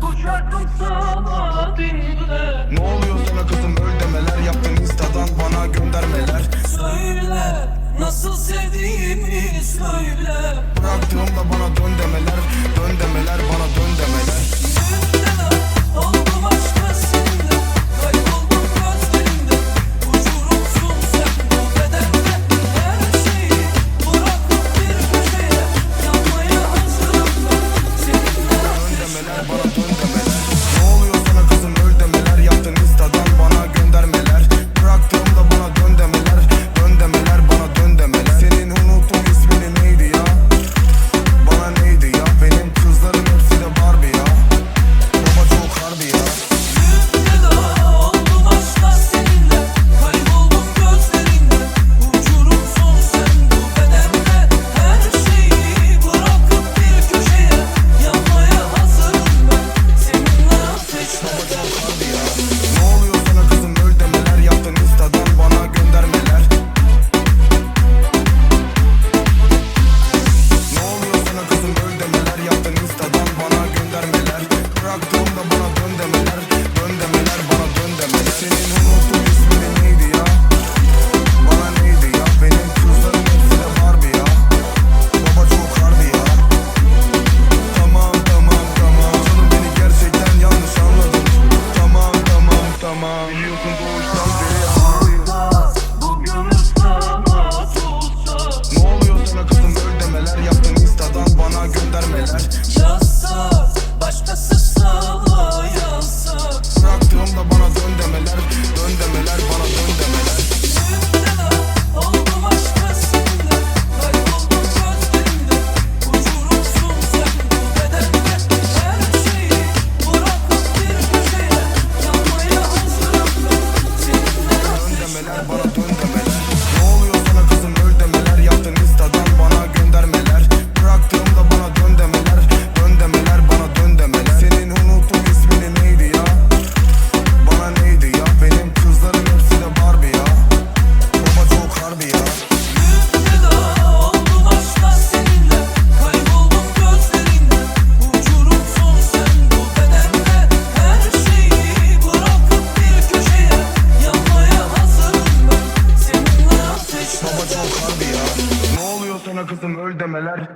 Koşardım sana dinle Ne oluyor sana kızım? Öl demeler. Yaptın instadan bana göndermeler. Söyle nasıl sevdiğimi söyle. Bıraktığımda bana dön demeler. Dön demeler bana dön demeler. Антон Кабель. boşuna kızım öl demeler.